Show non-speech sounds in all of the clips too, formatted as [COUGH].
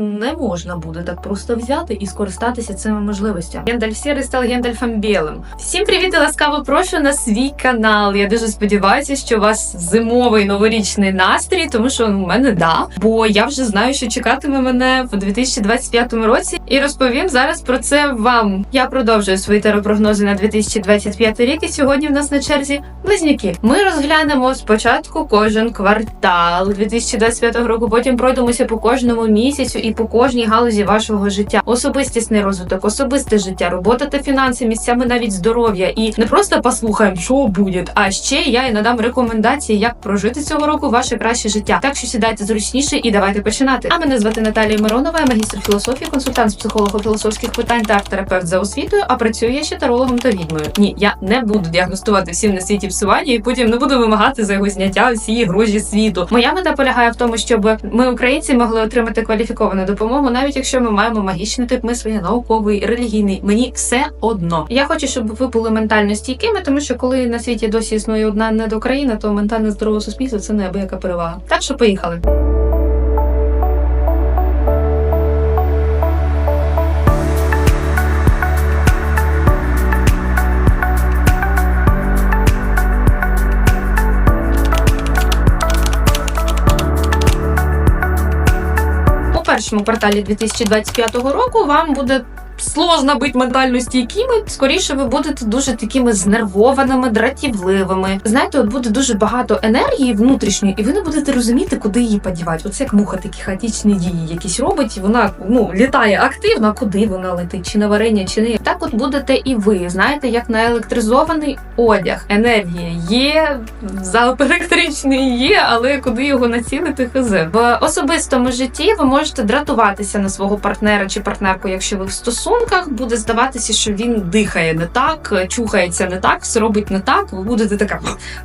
не можна буде так просто взяти і скористатися цими можливостями. Гендальф сірий став Гендальфом білим. Всім привіт і ласкаво прошу на свій канал. Я дуже сподіваюся, що у вас зимовий новорічний настрій, тому що у мене да. Бо я вже знаю, що чекатиме мене в 2025 році, і розповім зараз про це вам. Я продовжую свої теропрогнози на 2025 рік. І сьогодні в нас на черзі близнюки. Ми розглянемо спочатку кожен квартал 2025 року. Потім пройдемося по кожному місяцю і по кожній галузі вашого життя. Особистісний розвиток, особисте життя, робота та фінанси, місцями навіть здоров'я. І не просто послухаємо, що буде, а ще я і надам рекомендації, як прожити цього року ваше краще життя. Так що сідайте зручніше і давайте починати. А мене звати Наталія Миронова, я магістр філософії, консультант з психолого-філософських питань та арт-терапевт за освітою. А працюю я ще тарологом та відьмою. Ні, я не буду діагностувати всім на світі псування і потім не буду вимагати за його зняття всі гроші світу. Моя мета полягає в тому, щоб ми, українці, могли отримати кваліфіковану допомогу, навіть якщо ми маємо магічний тип мислення, науковий, релігійний. Мені все одно. Я хочу, щоб ви були ментально стійкими, тому що коли на світі досі існує одна недокраїна, то ментально здорове суспільство це неабияка перевага. Так що поїхали. Кварталі 2025 року вам буде сложно бути ментально стійкими. Скоріше ви будете дуже такими знервованими, дратівливими. Знаєте, от буде дуже багато енергії внутрішньої, і ви не будете розуміти, куди її подівати. Оце як муха такі хаотичні дії якісь робить. і Вона ну літає активно, куди вона летить, чи на варення, чи не так. От будете і ви знаєте, як наелектризований одяг. Енергія є, залп електричний є, але куди його націлити, хз. В особистому житті ви можете дратуватися на свого партнера чи партнерку, якщо ви в стосунках, буде здаватися, що він дихає не так, чухається не так, все робить не так. Ви будете така,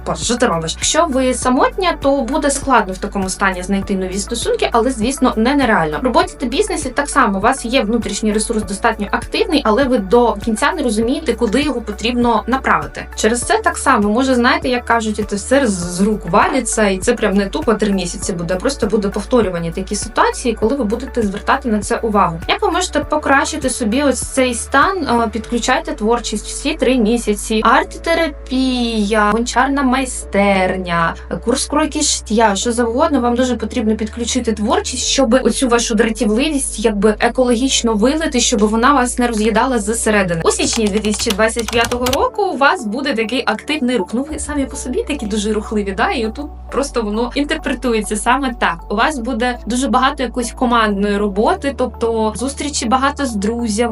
боже, що ти робиш? Якщо ви самотня, то буде складно в такому стані знайти нові стосунки, але звісно не нереально. В роботі та бізнесі так само у вас є внутрішній ресурс достатньо активний, але ви до кінця не розумієте, куди його потрібно направити. Через це так само може знаєте, як кажуть, це все з- рук валиться, і це прям не тупо три місяці буде. Просто буде повторювані такі ситуації, коли ви будете звертати на це увагу. Як ви можете покращити собі ось цей стан? Е, Підключайте творчість всі три місяці. Арт-терапія, гончарна майстерня, курс кройки шиття, що завгодно. Вам дуже потрібно підключити творчість, щоб оцю вашу дратівливість якби екологічно вилити, щоб вона вас не роз'їдала зсередини. У січні 2025 року у вас буде такий активний рух. Ну ви самі по собі такі дуже рухливі, да? І отут просто воно інтерпретується саме так. У вас буде дуже багато якоїсь командної роботи, тобто зустрічі багато з друзями,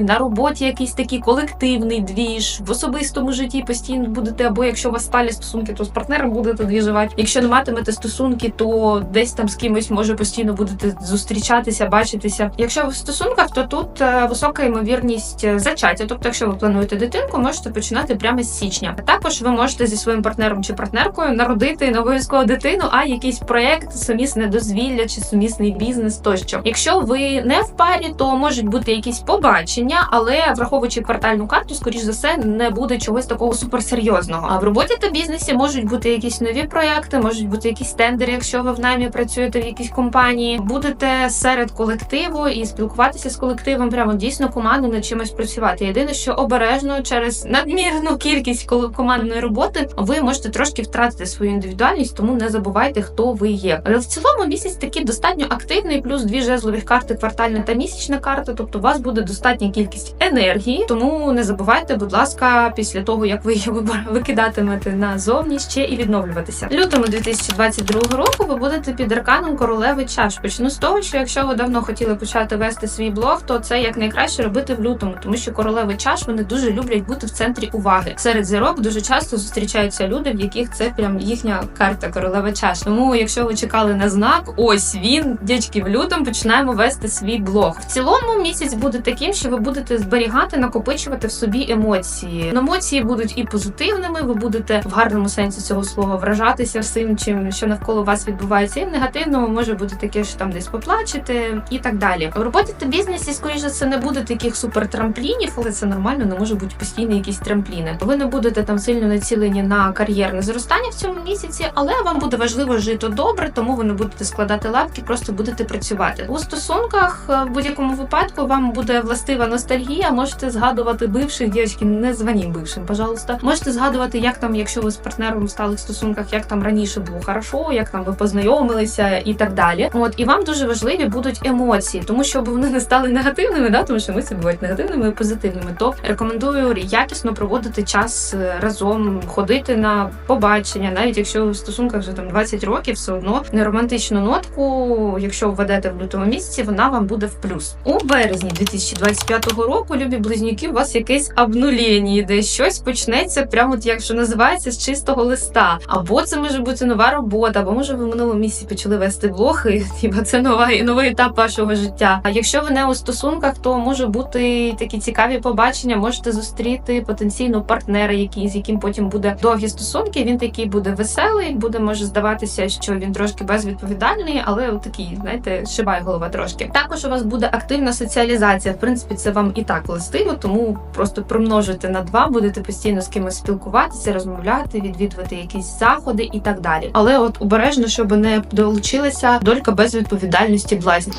на роботі якийсь такий колективний двіж, в особистому житті постійно будете, або якщо у вас сталі стосунки, то з партнером будете двіжувати. Якщо не матимете стосунки, то десь там з кимось може постійно будете зустрічатися, бачитися. Якщо ви в стосунках, то тут е, висока ймовірність е, зачаття. Тобто, якщо ви плануєте дитинку, можете починати прямо з січня. Також ви можете зі своїм партнером чи партнеркою народити не обов'язково дитину, а якийсь проект, сумісне дозвілля чи сумісний бізнес тощо. Якщо ви не в парі, то можуть бути якісь побачення, але враховуючи квартальну карту, скоріш за все, не буде чогось такого суперсерйозного. А в роботі та бізнесі можуть бути якісь нові проекти, можуть бути якісь тендери, якщо ви в наймі працюєте в якійсь компанії. Будете серед колективу і спілкуватися з колективом, прямо дійсно командно над чимось працювати. Єдине, що обережно через надмірну кількість командної роботи ви можете трошки втратити свою індивідуальність, тому не забувайте, хто ви є. Але в цілому місяць такий достатньо активний, плюс дві жезлових карти, квартальна та місячна карта. Тобто у вас буде достатня кількість енергії. Тому не забувайте, будь ласка, після того як ви її викидатимете назовні ще і відновлюватися. Лютому 2022 року ви будете під арканом королеви чаш. Почну з того, що якщо ви давно хотіли почати вести свій блог, то це як найкраще робити в лютому, тому що королеви чаш вони дуже люблять бути в центрі уваги. Серед зірок дуже часто зустрічаються люди, в яких це прям їхня карта королева чаш. Тому, якщо ви чекали на знак, ось він, дядьки, в лютому починаємо вести свій блог. В цілому місяць буде таким, що ви будете зберігати, накопичувати в собі емоції. Емоції будуть і позитивними, ви будете в гарному сенсі цього слова вражатися всім, чим що навколо вас відбувається, і в негативному може бути таке, що там десь поплачете і так далі. В роботі та бізнесі, скоріше, це не буде таких супер трамплінів, але це нормально, не може бути постійно якісь трампліни. Ви не будете там сильно націлені на кар'єрне зростання в цьому місяці, але вам буде важливо жити добре, тому ви не будете складати лапки, просто будете працювати. У стосунках е, в будь-якому випадку вам буде властива ностальгія. Можете згадувати бивших дівчатки, не званім бившим, пожалуйста. Можете згадувати, як там, якщо ви з партнером в сталих стосунках, як там раніше було хорошо, як там ви познайомилися і так далі. От і вам дуже важливі будуть емоції, тому що вони не стали негативними, да, тому що емоції бувають негативними і позитивними. То рекомендую якісно проводити час е, разом, ходити на побачення, навіть якщо в стосунках вже там 20 років, все одно не романтичну нотку, якщо введете в лютому місяці, вона вам буде в плюс. У березні 2025 року, любі близнюки, у вас якесь обнулєння, де щось почнеться, прямо от як що називається з чистого листа. Або це може бути нова робота, або може ви в минулому місяці почали вести блог, і [LAUGHS] це нова новий етап вашого життя. А якщо ви не у стосунках, то може бути такі цікаві побачення. Можете зустріти потенційно партнера, який з яким потім буде довгі стосунки. Він такий буде веселий, буде може здаватися, що він трошки безвідповідальний, але такий, знаєте, шибає голова трошки. Також у вас буде активна соціалізація. В принципі, це вам і так властиво, тому просто примножуйте на два, будете постійно з кимось спілкуватися, розмовляти, відвідувати якісь заходи і так далі. Але от обережно, щоб не долучилася долька без відповідальності блазні.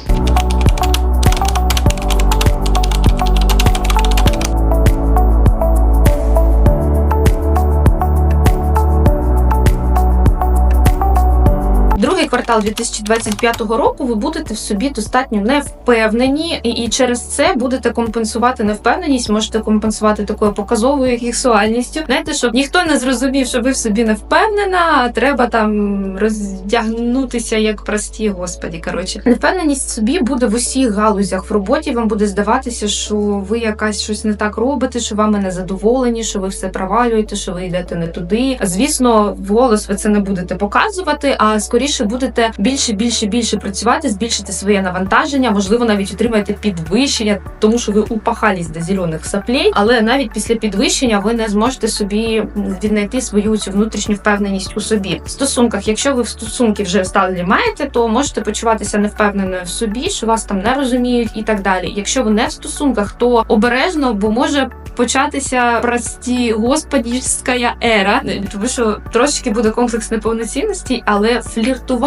Другий квартал 2025 року ви будете в собі достатньо невпевнені, і, і через це будете компенсувати невпевненість, можете компенсувати такою показовою гексуальністю. Знаєте, щоб ніхто не зрозумів, що ви в собі не впевнена, а треба там роздягнутися як прості, господі. Коротше, невпевненість в собі буде в усіх галузях в роботі. Вам буде здаватися, що ви якась щось не так робите, що вами не задоволені, що ви все провалюєте, що ви йдете не туди. Звісно, вголос ви це не будете показувати, а скоріше будете більше, більше, більше працювати, збільшити своє навантаження, можливо, навіть отримаєте підвищення, тому що ви упахались до зелених соплей, але навіть після підвищення ви не зможете собі віднайти свою цю внутрішню впевненість у собі. В стосунках, якщо ви в стосунки вже сталі маєте, то можете почуватися невпевненою в собі, що вас там не розуміють і так далі. Якщо ви не в стосунках, то обережно, бо може початися прості господівська ера, тому що трошки буде комплекс неповноцінності, але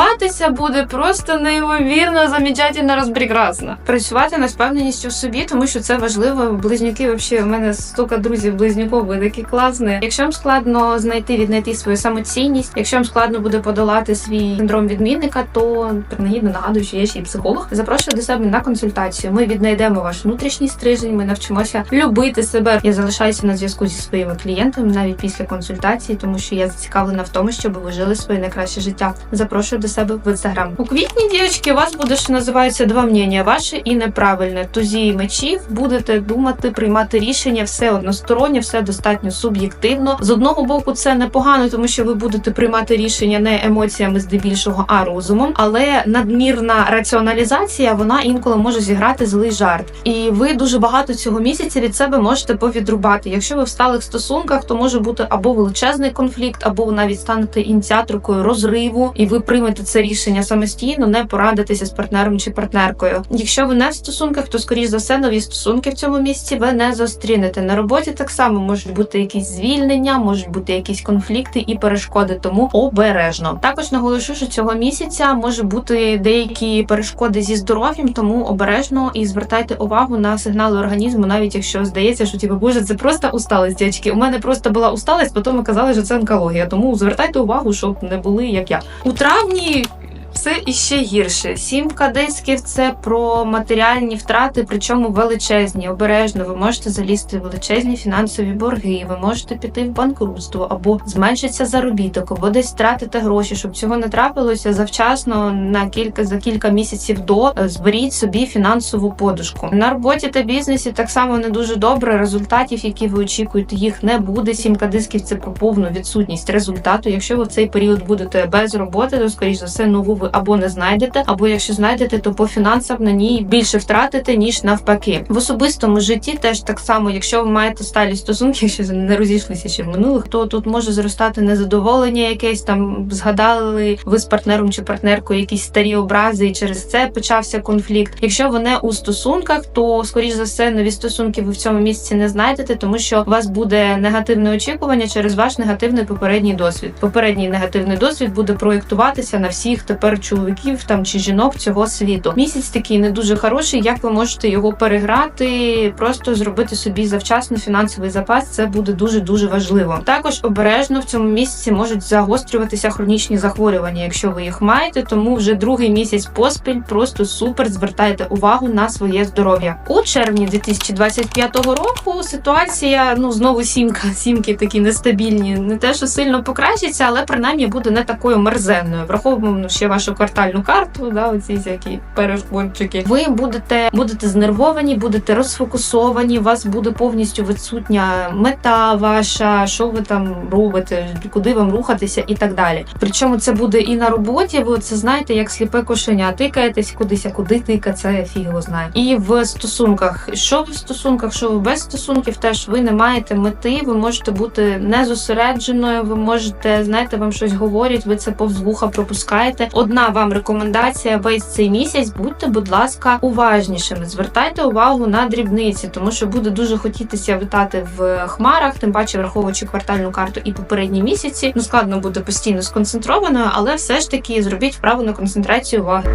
фліртуватися буде просто неймовірно замічательно розпрекрасно. Працювати над впевненістю в собі, тому що це важливо. Близнюки, взагалі, у мене стільки друзів близнюков, ви такі класні. Якщо вам складно знайти віднайти свою самоцінність, якщо вам складно буде подолати свій синдром відмінника, то принагідно нагадую, що є ще й психолог. Запрошую до себе на консультацію. Ми віднайдемо ваш внутрішній стрижень. Ми навчимося любити себе. Я залишаюся на зв'язку зі своїми клієнтами навіть після консультації, тому що я зацікавлена в тому, щоб ви жили своє найкраще життя. Запрошую до себе в інстаграм. У квітні, дівчатки, у вас буде що називається два мнення ваше і неправильне. Тузі мечів будете думати, приймати рішення, все одностороннє, все достатньо суб'єктивно. З одного боку, це непогано, тому що ви будете приймати рішення не емоціями здебільшого, а розумом. Але надмірна раціоналізація вона інколи може зіграти злий жарт. І ви дуже багато цього місяця від себе можете повідрубати. Якщо ви в сталих стосунках, то може бути або величезний конфлікт, або навіть станете ініціаторкою розриву, і ви приймете це рішення самостійно, не порадитися з партнером чи партнеркою. Якщо ви не в стосунках, то скоріш за все нові стосунки в цьому місці ви не зустрінете. На роботі так само можуть бути якісь звільнення, можуть бути якісь конфлікти і перешкоди, тому обережно. Також наголошу, що цього місяця може бути деякі перешкоди зі здоров'ям, тому обережно і звертайте увагу на сигнали організму, навіть якщо здається, що типу, боже, це просто усталість, дядьки. У мене просто була усталість, потім казали, що це онкологія. Тому звертайте увагу, щоб не були як я у травні. Україні. Все іще гірше. Сімка дисків це про матеріальні втрати, причому величезні. Обережно ви можете залізти в величезні фінансові борги, ви можете піти в банкрутство або зменшиться заробіток, або десь втратити гроші. Щоб цього не трапилося завчасно на кілька за кілька місяців до е, зберіть собі фінансову подушку. На роботі та бізнесі так само не дуже добре. Результатів, які ви очікуєте, їх не буде. Сімка дисків це про повну відсутність результату. Якщо ви в цей період будете без роботи, то скоріш за все нову ви або не знайдете, або якщо знайдете, то по фінансам на ній більше втратите, ніж навпаки. В особистому житті теж так само, якщо ви маєте сталі стосунки, [LAUGHS] якщо не розійшлися ще в минулих, то тут може зростати незадоволення якесь там. Згадали ви з партнером чи партнеркою якісь старі образи, і через це почався конфлікт. Якщо ви не у стосунках, то скоріш за все нові стосунки ви в цьому місці не знайдете, тому що у вас буде негативне очікування через ваш негативний попередній досвід. Попередній негативний досвід буде проєктуватися на всіх тепер чоловіків там чи жінок цього світу. Місяць такий не дуже хороший. Як ви можете його переграти? Просто зробити собі завчасно фінансовий запас. Це буде дуже дуже важливо. Також обережно в цьому місяці можуть загострюватися хронічні захворювання, якщо ви їх маєте. Тому вже другий місяць поспіль просто супер звертайте увагу на своє здоров'я. У червні 2025 року ситуація ну знову сімка. Сімки такі нестабільні. Не те, що сильно покращиться, але принаймні буде не такою мерзенною. Враховуємо ну, ще вашу квартальну карту, да, оці всякі перешкодчики. Ви будете будете знервовані, будете розфокусовані. У вас буде повністю відсутня мета ваша, що ви там робите, куди вам рухатися і так далі. Причому це буде і на роботі. Ви це знаєте, як сліпе кошеня. Тикаєтесь кудись, а куди тика, це фіг його знає. І в стосунках, що ви в стосунках, що ви без стосунків, теж ви не маєте мети. Ви можете бути незосередженою. Ви можете, знаєте, вам щось говорять. Ви це повз вуха пропускаєте. Одна вам рекомендація весь цей місяць. Будьте, будь ласка, уважнішими. Звертайте увагу на дрібниці, тому що буде дуже хотітися витати в хмарах, тим паче враховуючи квартальну карту і попередні місяці. Ну складно буде постійно сконцентрованою, але все ж таки зробіть вправу на концентрацію уваги.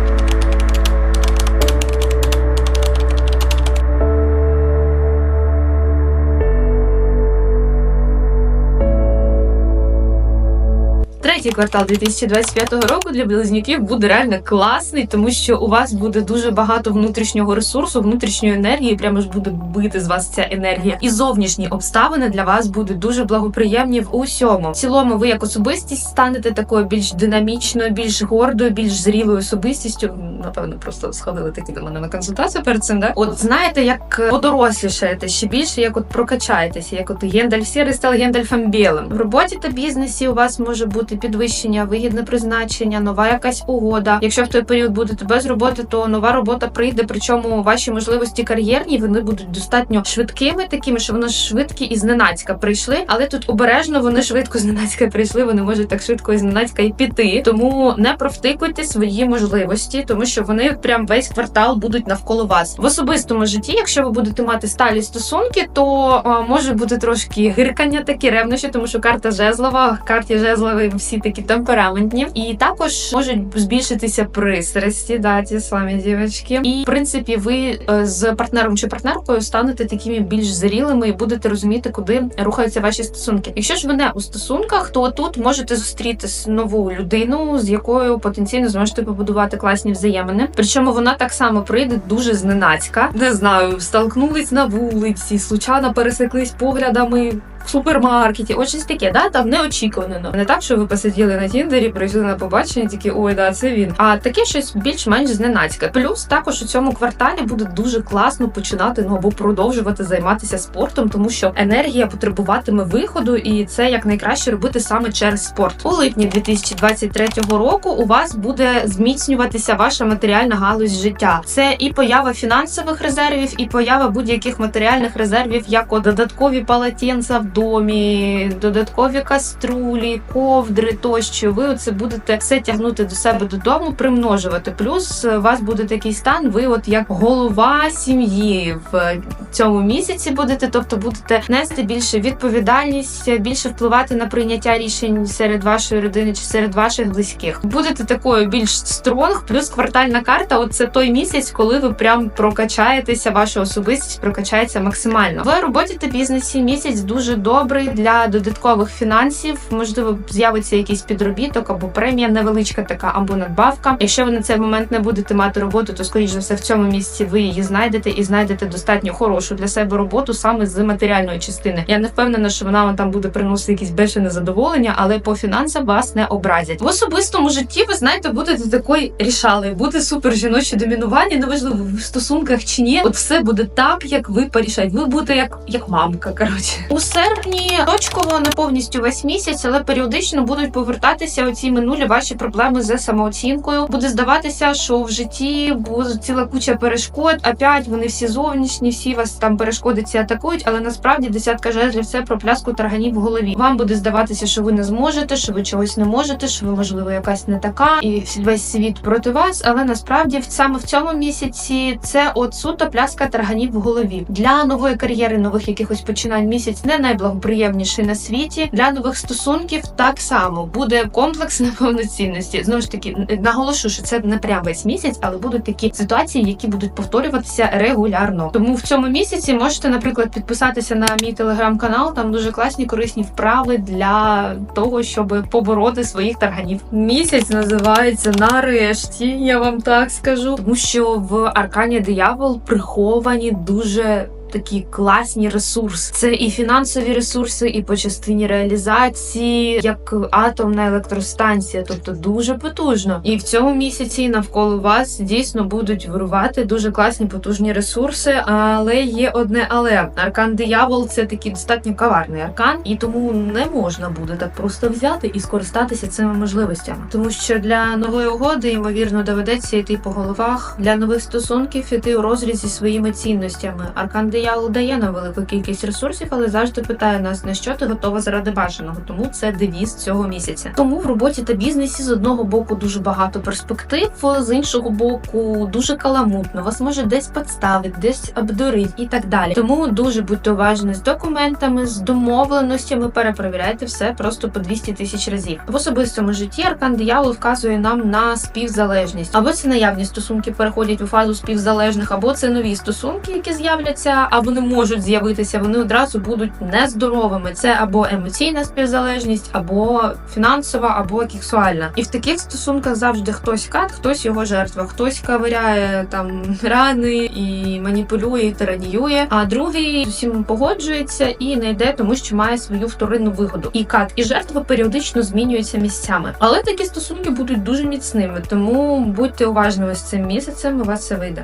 Третій квартал 2025 року для близнюків буде реально класний, тому що у вас буде дуже багато внутрішнього ресурсу, внутрішньої енергії. Прямо ж буде бити з вас ця енергія. І зовнішні обставини для вас будуть дуже благоприємні в усьому. В цілому, ви як особистість станете такою більш динамічною, більш гордою, більш зрілою особистістю. Напевно, просто сходили такі до мене на консультацію перед цим. Да? От знаєте, як подорослішаєте ще більше, як от прокачаєтеся, як от Гендальф Сірий став Гендальфом Білим. В роботі та бізнесі у вас може бути підвищення, вигідне призначення, нова якась угода. Якщо в той період будете без роботи, то нова робота прийде. Причому ваші можливості кар'єрні вони будуть достатньо швидкими, такими, що вони швидкі і зненацька прийшли. Але тут обережно вони швидко зненацька прийшли. Вони можуть так швидко і зненацька і піти. Тому не провтикуйте свої можливості, тому що вони прям весь квартал будуть навколо вас. В особистому житті, якщо ви будете мати сталі стосунки, то е, може бути трошки гиркання, такі ревнощі, тому що карта жезлова, карті жезлової всі такі темпераментні, і також можуть збільшитися пристрасті, да, ті самі дівчатки. І в принципі, ви е, з партнером чи партнеркою станете такими більш зрілими і будете розуміти, куди рухаються ваші стосунки. Якщо ж ви не у стосунках, то тут можете зустріти нову людину, з якою потенційно зможете побудувати класні взаємини. Причому вона так само прийде дуже зненацька. Не знаю, столкнулись на вулиці, случайно пересеклись поглядами. В супермаркеті, от щось таке, да, там неочікувано. Не так, що ви посиділи на тіндері, прийшли на побачення, такі ой, да, це він. А таке щось більш-менш зненацьке. Плюс також у цьому кварталі буде дуже класно починати ну або продовжувати займатися спортом, тому що енергія потребуватиме виходу, і це як найкраще робити саме через спорт. У липні 2023 року у вас буде зміцнюватися ваша матеріальна галузь життя. Це і поява фінансових резервів, і поява будь-яких матеріальних резервів, як от додаткові полотенця в домі, додаткові каструлі, ковдри тощо. Ви оце будете все тягнути до себе додому, примножувати. Плюс у вас буде такий стан, ви, от як голова сім'ї в цьому місяці будете, тобто будете нести більше відповідальність, більше впливати на прийняття рішень серед вашої родини чи серед ваших близьких. Будете такою більш стронг, плюс квартальна карта. От це той місяць, коли ви прям прокачаєтеся, ваша особистість прокачається максимально. В роботі та бізнесі місяць дуже добрий для додаткових фінансів. Можливо, з'явиться якийсь підробіток або премія невеличка така, або надбавка. Якщо ви на цей момент не будете мати роботу, то скоріш за все в цьому місці ви її знайдете і знайдете достатньо хорошу для себе роботу саме з матеріальної частини. Я не впевнена, що вона вам там буде приносити якісь бешене задоволення, але по фінансам вас не образять. В особистому житті ви знаєте, будете такою рішали, буде супер жіноче домінування, неважливо в стосунках чи ні. От все буде так, як ви порішаєте. Ви будете як, як мамка. Коротше, у серпні червні точково не повністю весь місяць, але періодично будуть повертатися оці минулі ваші проблеми з самооцінкою. Буде здаватися, що в житті буде ціла куча перешкод. Опять вони всі зовнішні, всі вас там перешкоди ці атакують, але насправді десятка жезлів це про пляску тарганів в голові. Вам буде здаватися, що ви не зможете, що ви чогось не можете, що ви можливо якась не така, і весь світ проти вас. Але насправді саме в цьому місяці це от суто пляска тарганів в голові для нової кар'єри, нових якихось починань. Місяць не найблагоприємніший на світі. Для нових стосунків так само буде комплекс [LAUGHS] неповноцінності. Знову ж таки, наголошу, що це не прям весь місяць, але будуть такі ситуації, які будуть повторюватися регулярно. Тому в цьому місяці можете, наприклад, підписатися на мій телеграм-канал. Там дуже класні корисні вправи для того, щоб побороти своїх тарганів. Місяць називається нарешті. Я вам так скажу, тому що в аркані диявол приховані дуже. Такі класні ресурси. Це і фінансові ресурси, і по частині реалізації, як атомна електростанція, тобто дуже потужно. І в цьому місяці навколо вас дійсно будуть вирувати дуже класні потужні ресурси. Але є одне але аркан диявол це такий достатньо каварний аркан, і тому не можна буде так просто взяти і скористатися цими можливостями, тому що для нової угоди ймовірно доведеться йти по головах для нових стосунків іти у розріз зі своїми цінностями. Аркан диявол дає нам велику кількість ресурсів, але завжди питає нас на що ти готова заради бажаного. Тому це девіз цього місяця. Тому в роботі та бізнесі з одного боку дуже багато перспектив, з іншого боку дуже каламутно. Вас може десь підставити, десь обдурить і так далі. Тому дуже будьте уважні з документами, з домовленостями. Перепровіряйте все просто по 200 тисяч разів. В особистому житті аркан диявол вказує нам на співзалежність. Або це наявні стосунки переходять у фазу співзалежних, або це нові стосунки, які з'являться, або не можуть з'явитися. Вони одразу будуть нездоровими. Це або емоційна співзалежність, або фінансова, або сексуальна. І в таких стосунках завжди хтось кат, хтось його жертва, хтось ковиряє там [LAUGHS] рани і маніпулює, і тираніює. А другий усім погоджується і не йде, тому що має свою вторинну вигоду. І кат, і жертва періодично змінюються місцями. Але такі стосунки будуть дуже міцними, тому будьте уважними з цим місяцем. У вас все вийде.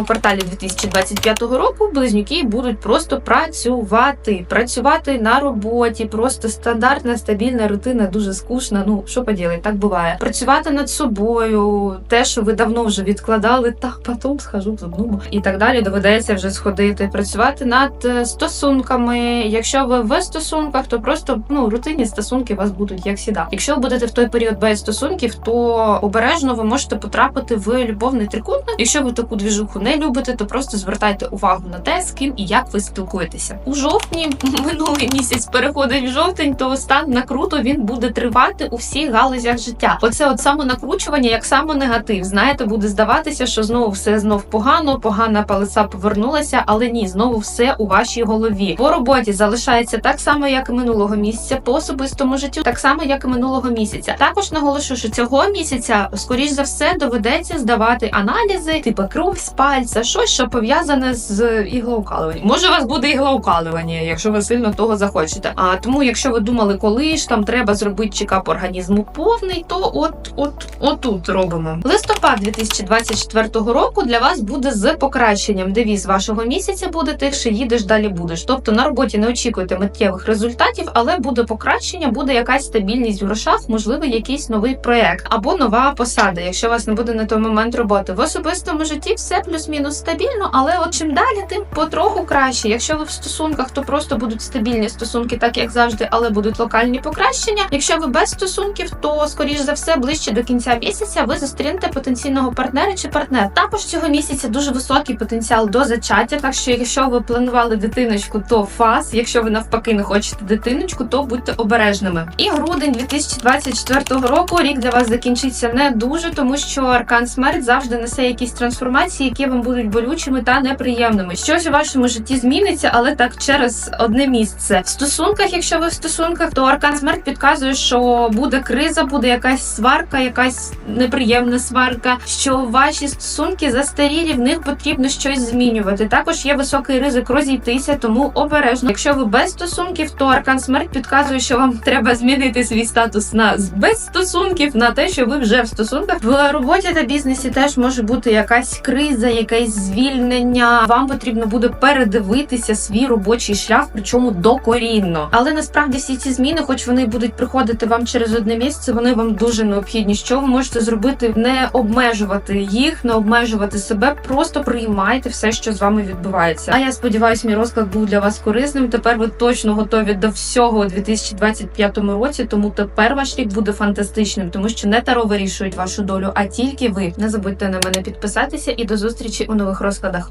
Четвертому кварталі 2025 року близнюки будуть просто працювати, працювати на роботі, просто стандартна стабільна рутина, дуже скучна. Ну що поділити, так буває. Працювати над собою, те, що ви давно вже відкладали, так потім схожу в зубному і так далі. Доведеться вже сходити. Працювати над е, стосунками. Якщо ви в стосунках, то просто ну рутинні стосунки у вас будуть як сіда. Якщо ви будете в той період без стосунків, то обережно ви можете потрапити в любовний трикутник. Якщо ви таку двіжуху не любите, то просто звертайте увагу на те, з ким і як ви спілкуєтеся. У жовтні [LAUGHS] минулий місяць переходить в жовтень, то стан накруту він буде тривати у всіх галузях життя. Оце от самонакручування, як самонегатив. Знаєте, буде здаватися, що знову все знов погано, погана палиця повернулася, але ні, знову все у вашій голові. По роботі залишається так само, як і минулого місяця, по особистому життю, так само, як і минулого місяця. Також наголошую, що цього місяця, скоріш за все, доведеться здавати аналізи, типу кров з пальця, щось, що пов'язане з іглоукалуванням. Може, у вас буде іглоукалування, якщо ви сильно того захочете. А тому, якщо ви думали, коли ж там треба зробити чекап організму повний, то от, от, отут робимо. Листопад 2024 року для вас буде з покращенням. Девіз вашого місяця буде тихше їдеш, далі будеш. Тобто на роботі не очікуйте миттєвих результатів, але буде покращення, буде якась стабільність в грошах, можливо, якийсь новий проект або нова посада, якщо у вас не буде на той момент роботи. В особистому житті все плюс-мінус стабільно, але от чим далі, тим потроху краще. Якщо ви в стосунках, то просто будуть стабільні стосунки, так як завжди, але будуть локальні покращення. Якщо ви без стосунків, то скоріш за все ближче до кінця місяця ви зустрінете потенційного партнера чи партнер. Також цього місяця дуже високий потенціал до зачаття. Так що, якщо ви планували дитиночку, то фас. Якщо ви навпаки не хочете дитиночку, то будьте обережними. І грудень 2024 року рік для вас закінчиться не дуже, тому що аркан смерть завжди несе якісь трансформації, які вам будуть болючими та неприємними. Щось у вашому житті зміниться, але так через одне місце. В стосунках, якщо ви в стосунках, то аркан смерть підказує, що буде криза, буде якась сварка, якась неприємна сварка. Що ваші стосунки застарілі, в них потрібно щось змінювати. Також є високий ризик розійтися, тому обережно. Якщо ви без стосунків, то аркан смерть підказує, що вам треба змінити свій статус на без стосунків на те, що ви вже в стосунках. В роботі та бізнесі теж може бути якась криза, якесь звільнення. Вам потрібно буде передивитися свій робочий шлях, причому докорінно. Але насправді всі ці зміни, хоч вони будуть приходити вам через одне місце, вони вам дуже необхідні. Що ви можете зробити? Не обмежувати їх, не обмежувати себе, просто приймайте все, що з вами відбувається. А я сподіваюся, мій розклад був для вас корисним. Тепер ви точно готові до всього у 2025 році. Тому тепер ваш рік буде фантастичним, тому що не таро вирішують вашу долю, а тільки ви. Не забудьте на мене підписатися і до зустрічі у нових розкладах.